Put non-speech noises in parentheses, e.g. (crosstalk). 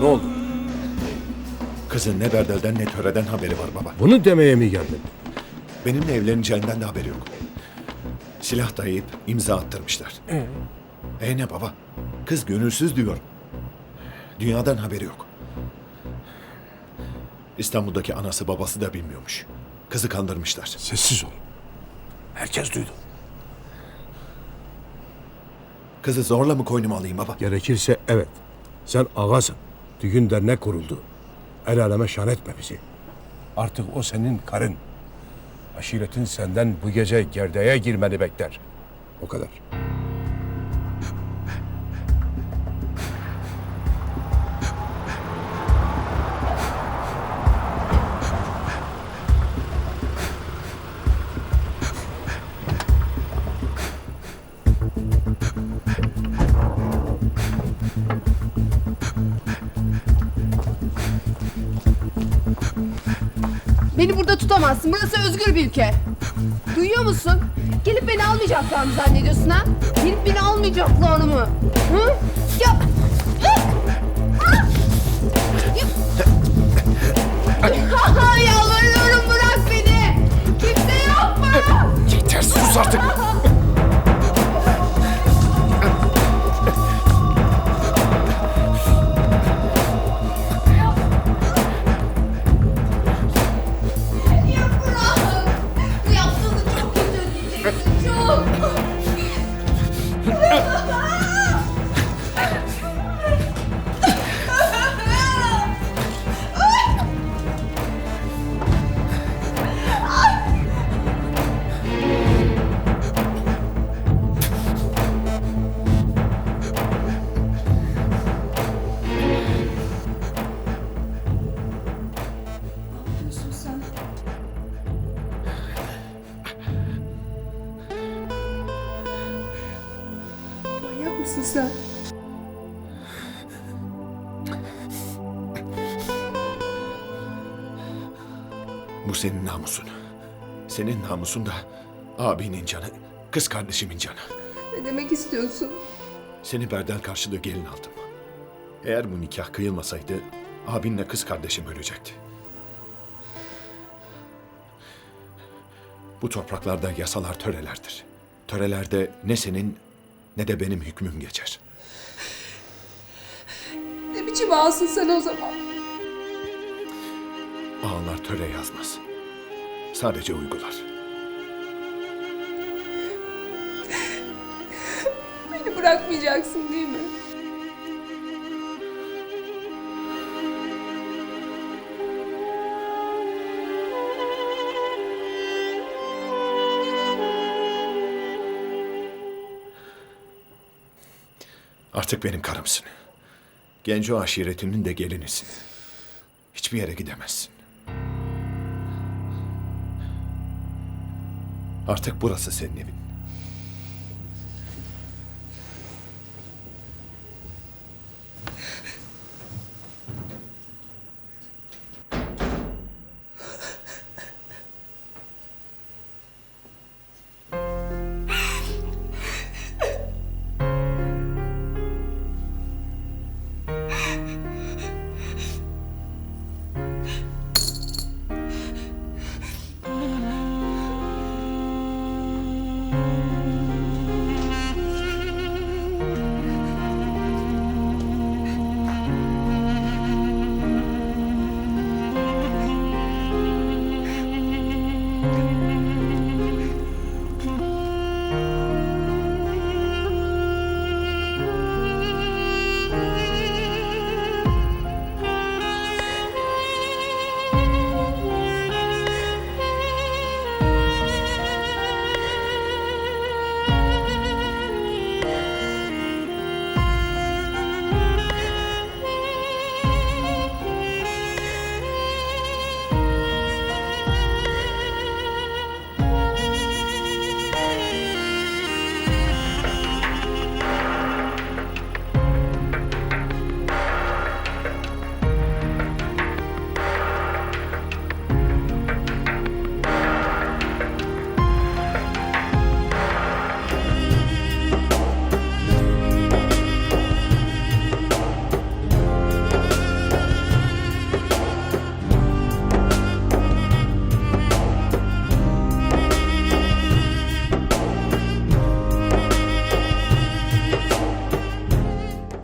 Ne oldu? Kızın ne Berdel'den ne töreden haberi var baba. Bunu demeye mi geldin? Benimle evleneceğinden de haberi yok. Silah dayayıp imza attırmışlar. E ne baba? Kız gönülsüz diyor. Dünyadan haberi yok. İstanbul'daki anası babası da bilmiyormuş. Kızı kandırmışlar. Sessiz ol. Herkes duydu. Kızı zorla mı koynuma alayım baba? Gerekirse evet. Sen ağasın. Düğün dernek kuruldu. El aleme şan etme bizi. Artık o senin karın. Aşiretin senden bu gece gerdeğe girmeni bekler. O kadar. Beni burada tutamazsın. Burası özgür bir ülke. Duyuyor musun? Gelip beni almayacaklar mı zannediyorsun ha? Gelip beni almayacaklar mı? Hı? Ya... Ya- (laughs) Yalvarıyorum bırak beni. Kimse yok mu? Yeter sus artık. Mısın sen? Bu senin namusun. Senin namusun da abinin canı, kız kardeşimin canı. Ne demek istiyorsun? Seni Berdel karşılığı gelin aldım. Eğer bu nikah kıyılmasaydı abinle kız kardeşim ölecekti. Bu topraklarda yasalar törelerdir. Törelerde ne senin ne de benim hükmüm geçer. Ne biçim ağasın sen o zaman? Ağalar töre yazmaz. Sadece uygular. Beni bırakmayacaksın değil mi? Artık benim karımsın. Genco aşiretinin de gelinisin. Hiçbir yere gidemezsin. Artık burası senin evin.